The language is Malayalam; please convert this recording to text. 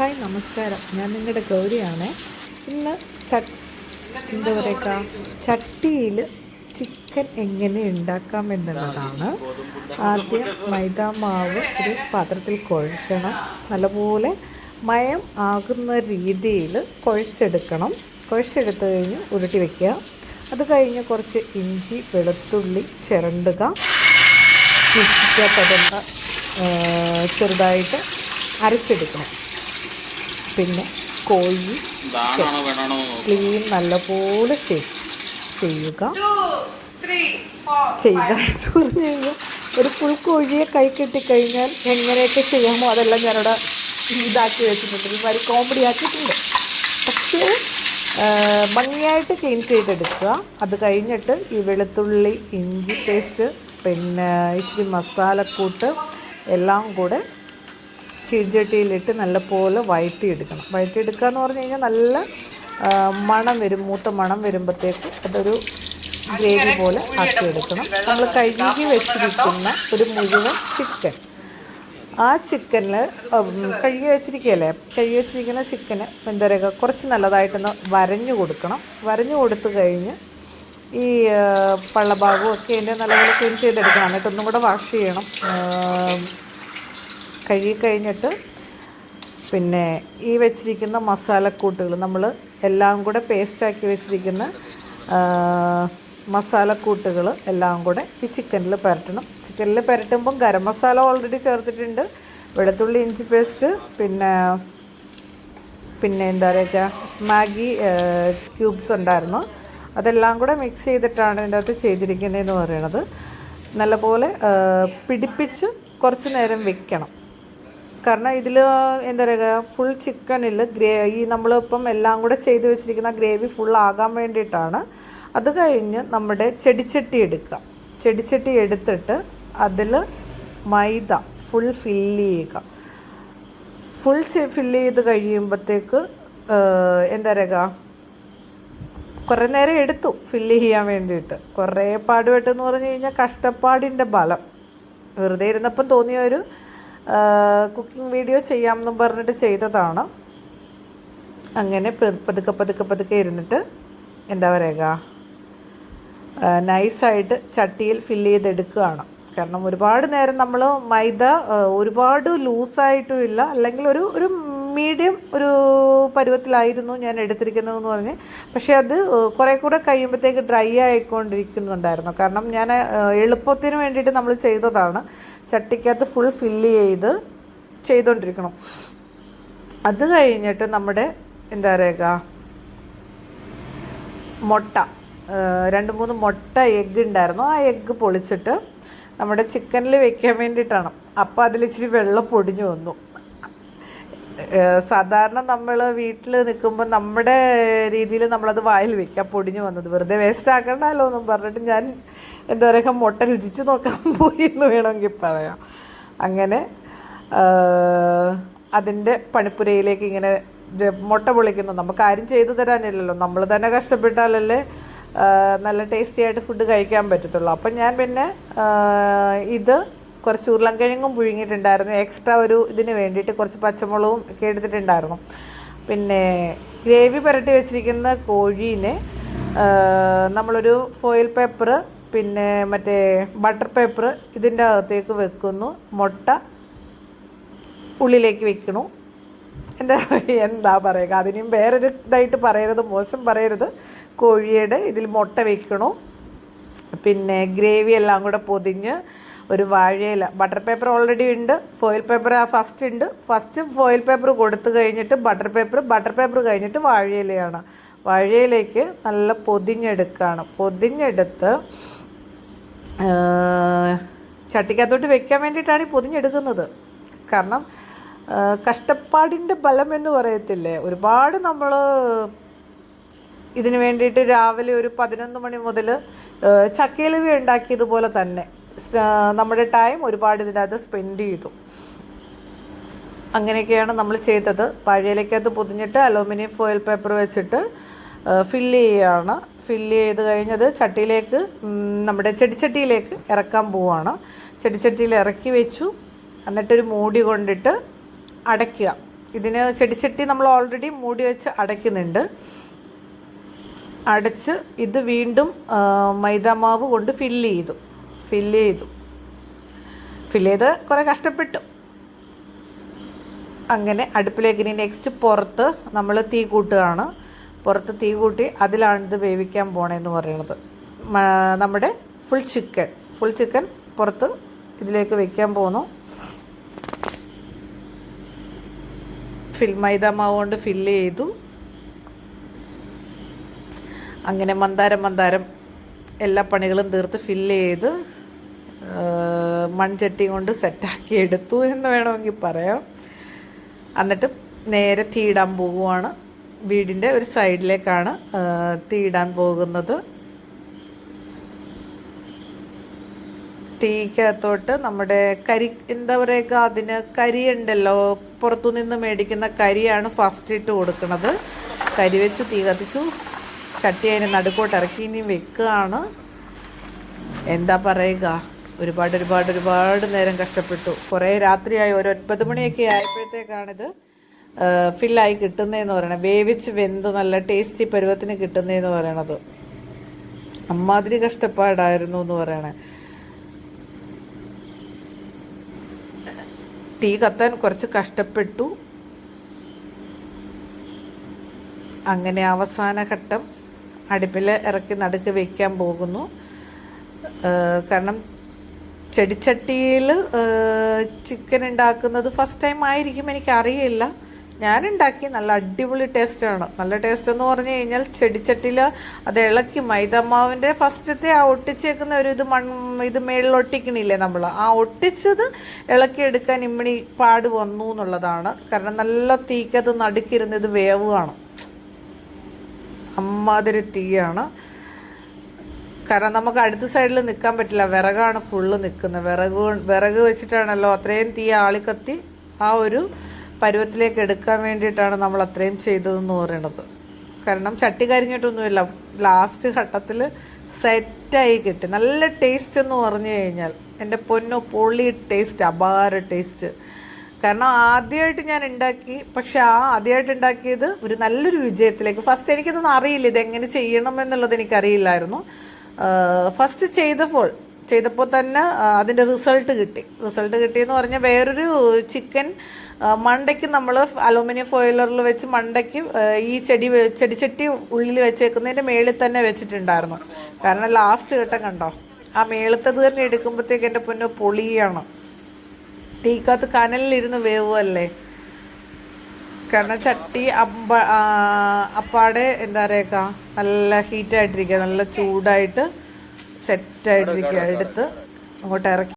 ഹായ് നമസ്കാരം. ഞാൻ നിങ്ങളുടെ ഗൗരിയാണ്. ഇന്ന് ചട്ട് എന്താ പറയുക? ചട്ടിയിൽ ചിക്കൻ എങ്ങനെ ഉണ്ടാക്കാം എന്നുള്ളതാണ്. ആദ്യം മൈദ മാവ് ഒരു പാത്രത്തിൽ കുഴക്കണം. നല്ലപോലെ മയം ആകുന്ന രീതിയിൽ കുഴച്ചെടുക്കണം. കുഴച്ചെടുത്ത് കഴിഞ്ഞ് ഉരുട്ടി വയ്ക്കുക അത് കഴിഞ്ഞ് കുറച്ച് ഇഞ്ചി വെളുത്തുള്ളി ചിരണ്ടുക. മിക്സിക്കകത്തതൊന്ന് ചെറുതായിട്ട് അരച്ചെടുക്കണം. പിന്നെ കോഴി ക്ലീൻ നല്ലപോലെ ചെയ്- ചെയ്യുക. ചെയ്യുക എന്ന് പറഞ്ഞു കഴിഞ്ഞാൽ ഒരു ഫുൾ കോഴിയെ കൈ കിട്ടിക്കഴിഞ്ഞാൽ എങ്ങനെയൊക്കെ ചെയ്യാമോ അതെല്ലാം ഞാനിവിടെ ഇതാക്കി വെച്ചിട്ടുണ്ട്. ഒരുമാതിരി കോമഡി ആക്കിയിട്ടുണ്ട്. പക്ഷേ ഭംഗിയായിട്ട് ക്ലീൻ ചെയ്തെടുക്കുക. അത് കഴിഞ്ഞിട്ട് ഈ വെളുത്തുള്ളി ഇഞ്ചി പേസ്റ്റ് പിന്നെ ഇച്ചിരി മസാലക്കൂട്ട് എല്ലാം കൂടെ ചീഞ്ചട്ടിയിലിട്ട് നല്ലപോലെ വഴറ്റിയെടുക്കണം. വഴറ്റിയെടുക്കുക എന്ന് പറഞ്ഞു കഴിഞ്ഞാൽ നല്ല മണം വരും മൂത്ത മണം വരുമ്പോഴത്തേക്ക് അതൊരു ഗ്രേവി പോലെ ആക്കി എടുക്കണം നമ്മൾ കഴുകി വെച്ചിരിക്കുന്ന ഒരു മുഴുവൻ ചിക്കൻ. ആ ചിക്കനിൽ കഴുകി വെച്ചിരിക്കുകയല്ലേ? കഴുകി വെച്ചിരിക്കുന്ന ചിക്കന് എന്താ പറയുക കുറച്ച് നല്ലതായിട്ടൊന്ന് വരഞ്ഞു കൊടുക്കണം. വരഞ്ഞു കൊടുത്തു കഴിഞ്ഞ് ഈ പള്ളഭാഗവും ഒക്കെ അതിന്റെ നല്ലപോലെ ക്ലീൻ ചെയ്തെടുക്കണം. എന്നിട്ട് ഒന്നും കൂടെ വാഷ് ചെയ്യണം. കഴുകി കഴിഞ്ഞിട്ട് പിന്നെ ഈ വെച്ചിരിക്കുന്ന മസാലക്കൂട്ടുകൾ നമ്മൾ എല്ലാം കൂടെ പേസ്റ്റാക്കി വെച്ചിരിക്കുന്ന മസാലക്കൂട്ടുകൾ എല്ലാം കൂടെ ഈ ചിക്കനിൽ പരട്ടണം. ചിക്കനിൽ പുരട്ടുമ്പം ഗരം മസാല ഓൾറെഡി ചേർത്തിട്ടുണ്ട്. വെളുത്തുള്ളി ഇഞ്ചി പേസ്റ്റ് പിന്നെ പിന്നെ എന്താ പറയുക മാഗി ക്യൂബ്സ് ഉണ്ടായിരുന്നു. അതെല്ലാം കൂടെ മിക്സ് ചെയ്തിട്ടാണ് ഇതിന്റെ അകത്ത് ചെയ്തിരിക്കുന്നതെന്ന് പറയണത്. നല്ലപോലെ പിടിപ്പിച്ച് കുറച്ച് നേരം വെക്കണം. കാരണം ഇതിൽ എന്താ പറയുക ഫുൾ ചിക്കനിൽ ഗ്രേ ഈ നമ്മളിപ്പം എല്ലാം കൂടെ ചെയ്ത് വെച്ചിരിക്കുന്ന ഗ്രേവി ഫുൾ ആകാൻ വേണ്ടിയിട്ടാണ്. അത് കഴിഞ്ഞ് നമ്മുടെ ചെടിച്ചട്ടി എടുക്കുക. ചെടിച്ചട്ടി എടുത്തിട്ട് അതിൽ മൈദ ഫുൾ ഫില്ല് ചെയ്യുക. ഫുൾ ഫില്ല് ചെയ്ത് കഴിയുമ്പോഴത്തേക്ക് എന്താ പറയുക കുറേ നേരം എടുത്തു ഫില്ല് ചെയ്യാൻ വേണ്ടിയിട്ട്. കുറേ പാടുപെട്ടെന്ന് പറഞ്ഞു കഴിഞ്ഞാൽ കഷ്ടപ്പാടിന്റെ ബലം. വെറുതെ ഇരുന്നപ്പം തോന്നിയ ഒരു കുക്കിംഗ് വീഡിയോ ചെയ്യാം ചെയ്യാമെന്നും പറഞ്ഞിട്ട് ചെയ്തതാണ്. അങ്ങനെ പതുക്കെ പതുക്കെ പതുക്കെ ഇരുന്നിട്ട് എന്താ പറയുക നൈസായിട്ട് ചട്ടിയിൽ ഫില്ല് ചെയ്തെടുക്കുകയാണ്. കാരണം ഒരുപാട് നേരം നമ്മൾ മൈദ ഒരുപാട് ലൂസായിട്ടും ഇല്ല അല്ലെങ്കിൽ ഒരു ഒരു മീഡിയം ഒരു പരുവത്തിലായിരുന്നു ഞാൻ എടുത്തിരിക്കുന്നതെന്ന് പറഞ്ഞ്. പക്ഷേ അത് കുറേ കൂടെ കഴിയുമ്പോഴത്തേക്ക് ഡ്രൈ ആയിക്കൊണ്ടിരിക്കുന്നുണ്ടായിരുന്നു. കാരണം ഞാൻ എളുപ്പത്തിന് വേണ്ടിയിട്ട് നമ്മൾ ചെയ്തതാണ്. ചട്ടിക്കകത്ത് ഫുൾ ഫില്ല് ചെയ്ത് ചെയ്തുകൊണ്ടിരിക്കണം അത് കഴിഞ്ഞിട്ട് നമ്മുടെ എന്താ പറയുക മുട്ട രണ്ട് മൂന്ന് മുട്ട എഗ്ഗ് ഉണ്ടായിരുന്നു. ആ എഗ്ഗ് പൊളിച്ചിട്ട് നമ്മുടെ ചിക്കനിൽ വെക്കാൻ വേണ്ടിയിട്ടാണ്. അപ്പോൾ അതിൽ ഇച്ചിരി വെള്ളം പൊടിഞ്ഞു വന്നു. സാധാരണ നമ്മൾ വീട്ടിൽ നിൽക്കുമ്പോൾ നമ്മുടെ രീതിയിൽ നമ്മളത് വായിൽ വെക്കാം പൊടിഞ്ഞു വന്നത്. വെറുതെ വേസ്റ്റ് ആക്കണ്ടല്ലോ എന്നും പറഞ്ഞിട്ട് ഞാൻ എന്താ പറയുക മുട്ട രുചിച്ച് നോക്കാൻ പോയി എന്ന് വേണമെങ്കിൽ പറയാം. അങ്ങനെ അതിന്റെ പണിപ്പുരയിലേക്ക് ഇങ്ങനെ മുട്ട പൊളിക്കുന്നു. നമുക്ക് ആരും ചെയ്തു തരാനില്ലല്ലോ. നമ്മൾ തന്നെ കഷ്ടപ്പെട്ടാലല്ലേ നല്ല ടേസ്റ്റി ആയിട്ട് ഫുഡ് കഴിക്കാൻ പറ്റത്തുള്ളൂ. അപ്പം ഞാൻ പിന്നെ ഇത് കുറച്ച് ഉരുളൻകിഴങ്ങും പുഴുങ്ങിയിട്ടുണ്ടായിരുന്നു. എക്സ്ട്രാ ഒരു ഇതിന് വേണ്ടിയിട്ട് കുറച്ച് പച്ചമുളകും ഒക്കെ എടുത്തിട്ടുണ്ടായിരുന്നു. പിന്നെ ഗ്രേവി പുരട്ടി വെച്ചിരിക്കുന്ന കോഴീനെ നമ്മളൊരു ഫോയിൽ പേപ്പർ പിന്നെ മറ്റേ ബട്ടർ പേപ്പർ ഇതിന്റെ അകത്തേക്ക് വെക്കുന്നു. മുട്ട ഉള്ളിലേക്ക് വെക്കണു എന്താ എന്താ പറയുക? അതിനും വേറൊരു ഇതായിട്ട് പറയരുത് മോശം പറയരുത്. കോഴിയുടെ ഇതിൽ മുട്ട വെക്കണു പിന്നെ ഗ്രേവി എല്ലാം കൂടെ പൊതിഞ്ഞ് ഒരു വാഴയില. ബട്ടർ പേപ്പർ ഓൾറെഡി ഉണ്ട് ഫോയിൽ പേപ്പർ ആ ഫസ്റ്റ് ഉണ്ട്. ഫസ്റ്റ് ഫോയിൽ പേപ്പർ കൊടുത്തു കഴിഞ്ഞിട്ട് ബട്ടർ പേപ്പർ ബട്ടർ പേപ്പർ കഴിഞ്ഞിട്ട് വാഴയിലയാണ്. വാഴയിലേക്ക് നല്ല പൊതിഞ്ഞെടുക്കുകയാണ് പൊതിഞ്ഞെടുത്ത് ചട്ടിക്കകത്തോട്ട് വെക്കാൻ വേണ്ടിയിട്ടാണ് ഈ പൊതിഞ്ഞെടുക്കുന്നത്. കാരണം കഷ്ടപ്പാടിന്റെ ബലം എന്ന് പറയത്തില്ലേ? ഒരുപാട് നമ്മൾ ഇതിന് വേണ്ടിയിട്ട് രാവിലെ ഒരു പതിനൊന്ന് മണി മുതൽ ചക്കയിലവി ഉണ്ടാക്കിയതുപോലെ തന്നെ. നമ്മുടെ ടൈം ഒരുപാട് ഇതിനകത്ത് സ്പെൻഡ് ചെയ്തു. അങ്ങനെയൊക്കെയാണ് നമ്മൾ ചെയ്തത്. പഴയലേക്കകത്ത് പൊതിഞ്ഞിട്ട് അലൂമിനിയം ഫോയിൽ പേപ്പർ വെച്ചിട്ട് ഫില്ല് ചെയ്യുകയാണ് ഫില്ല് ചെയ്ത് കഴിഞ്ഞത് ചട്ടിയിലേക്ക് നമ്മുടെ ചെടിച്ചട്ടിയിലേക്ക് ഇറക്കാൻ പോവുകയാണ് ചെടിച്ചട്ടിയിൽ ഇറക്കി വെച്ചു. എന്നിട്ടൊരു മൂടി കൊണ്ടിട്ട് അടയ്ക്കുക. ഇതിന് ചെടിച്ചട്ടി നമ്മൾ ഓൾറെഡി മൂടി വെച്ച് അടയ്ക്കുന്നുണ്ട്. അടച്ച് ഇത് വീണ്ടും മൈദാമാവ് കൊണ്ട് ഫില്ല് ചെയ്തു. ഫില്ല് ചെയ്തു. ഫില്ല് ചെയ്ത് കുറേ കഷ്ടപ്പെട്ടു. അങ്ങനെ അടുപ്പിലേക്ക് ഇനി നെക്സ്റ്റ് പുറത്ത് നമ്മൾ തീ കൂട്ടുകയാണ്. പുറത്ത് തീ കൂട്ടി അതിലാണ് ഇത് വേവിക്കാൻ പോണേന്ന് പറയുന്നത് നമ്മുടെ ഫുൾ ചിക്കൻ ഫുൾ ചിക്കൻ പുറത്ത് ഇതിലേക്ക് വെക്കാൻ പോകുന്നു ഫിൽ മൈദ മാവ് കൊണ്ട് ഫില്ല് ചെയ്തു. അങ്ങനെ മന്ദാരം മന്ദാരം എല്ലാ പണികളും തീർത്ത് ഫില്ല് ചെയ്ത് മൺചട്ടി കൊണ്ട് സെറ്റാക്കി എടുത്തു എന്ന് വേണമെങ്കിൽ പറയാം. എന്നിട്ട് നേരെ തീയിടാൻ പോവുകയാണ്. വീടിന്റെ ഒരു സൈഡിലേക്കാണ് തീയിടാൻ പോകുന്നത്. തീക്കകത്തോട്ട് നമ്മുടെ കരി എന്താ പറയുക അതിന് കരി ഉണ്ടല്ലോ പുറത്തുനിന്ന് മേടിക്കുന്ന കരിയാണ് ഫസ്റ്റ് ഇട്ട് കൊടുക്കുന്നത്. കരി വെച്ച് തീ കത്തിച്ചു. ചട്ടി അതിന് നടുക്കോട്ട് ഇറക്കി ഇനി വെക്കുകയാണ്. എന്താ പറയുക? ഒരുപാട് ഒരുപാട് ഒരുപാട് നേരം കഷ്ടപ്പെട്ടു. കുറേ രാത്രിയായി ഒരു ഒൻപത് മണിയൊക്കെ ആയപ്പോഴത്തേക്കാണിത് ഫില്ലായി കിട്ടുന്നതെന്ന് പറയണത്. വേവിച്ച് വെന്ത് നല്ല ടേസ്റ്റി പരുവത്തിന് കിട്ടുന്നതെന്ന് പറയണത്. അമ്മാതിരി കഷ്ടപ്പാടായിരുന്നു എന്ന് പറയണേ. തീ കത്താൻ കുറച്ച് കഷ്ടപ്പെട്ടു. അങ്ങനെ അവസാന ഘട്ടം അടുപ്പിൽ ഇറക്കി നടുക്ക് വയ്ക്കാൻ പോകുന്നു. കാരണം ചെടിച്ചട്ടിയിൽ ചിക്കൻ ഉണ്ടാക്കുന്നത് ഫസ്റ്റ് ടൈം ആയിരിക്കും എനിക്കറിയില്ല. ഞാൻ ഉണ്ടാക്കി നല്ല അടിപൊളി ടേസ്റ്റാണ് നല്ല ടേസ്റ്റ് എന്ന് പറഞ്ഞു കഴിഞ്ഞാൽ ചെടിച്ചട്ടിയിൽ അത് ഇളക്കി മൈദമാവിന്റെ ഫസ്റ്റത്തെ ആ ഒട്ടിച്ചേക്കുന്ന ഒരു ഇത് മൺ ഇത് മേളിൽ ഒട്ടിക്കണില്ലേ നമ്മൾ ആ ഒട്ടിച്ചത് ഇളക്കിയെടുക്കാൻ ഇമ്മിണി പാട് വന്നു എന്നുള്ളതാണ്. കാരണം നല്ല തീക്കത് നടുക്കിരുന്ന് ഇത് വേവുകയാണ്. അമ്മാതിരി തീയാണ്. കാരണം നമുക്ക് അടുത്ത സൈഡിൽ നിൽക്കാൻ പറ്റില്ല. വിറകാണ് ഫുള്ള് നിൽക്കുന്നത് വിറക് വിറക് വെച്ചിട്ടാണല്ലോ അത്രയും തീ ആളിക്കത്തി ആ ഒരു പരുവത്തിലേക്ക് എടുക്കാൻ വേണ്ടിയിട്ടാണ് നമ്മൾ അത്രയും ചെയ്തതെന്ന് പറയണത്. കാരണം ചട്ടി കരിഞ്ഞിട്ടൊന്നുമില്ല. ലാസ്റ്റ് ഘട്ടത്തിൽ സെറ്റായി കിട്ടി. നല്ല ടേസ്റ്റ് എന്ന് പറഞ്ഞു കഴിഞ്ഞാൽ എന്റെ പൊന്നോ പൊള്ളി ടേസ്റ്റ് അപാര ടേസ്റ്റ് കാരണം ആദ്യമായിട്ട് ഞാൻ ഉണ്ടാക്കി പക്ഷെ ആ ആദ്യമായിട്ട് ഉണ്ടാക്കിയത് ഒരു നല്ലൊരു വിജയത്തിലേക്ക് ഫസ്റ്റ് എനിക്കിതൊന്നും അറിയില്ല ഇതെങ്ങനെ ചെയ്യണം എന്നുള്ളത് എനിക്കറിയില്ലായിരുന്നു. ഫസ്റ്റ് ചെയ്തപ്പോൾ ചെയ്തപ്പോൾ തന്നെ അതിന്റെ റിസൾട്ട് കിട്ടി. റിസൾട്ട് കിട്ടിയെന്ന് പറഞ്ഞാൽ വേറൊരു ചിക്കൻ മണ്ടയ്ക്ക് നമ്മൾ അലൂമിനിയം ഫോയിലറിൽ വെച്ച് മണ്ടയ്ക്ക് ഈ ചെടി ചെടിച്ചട്ടി ഉള്ളിൽ വെച്ചേക്കുന്നതിന്റെ മേളിൽ തന്നെ വെച്ചിട്ടുണ്ടായിരുന്നു. കാരണം ലാസ്റ്റ് ഘട്ടം കണ്ടോ? ആ മേളത്തത് തന്നെ എടുക്കുമ്പോഴത്തേക്ക് എന്റെ പൊന്നു പൊളിയാണ്. തീക്കകത്ത് കനലിലിരുന്ന് വേവുമല്ലേ കാരണം ചട്ടി അമ്പ അപ്പാടെ എന്താ പറയുക നല്ല ഹീറ്റായിട്ടിരിക്കുക നല്ല ചൂടായിട്ട് സെറ്റായിട്ടിരിക്കുക എടുത്ത് അങ്ങോട്ട് ഇറക്കി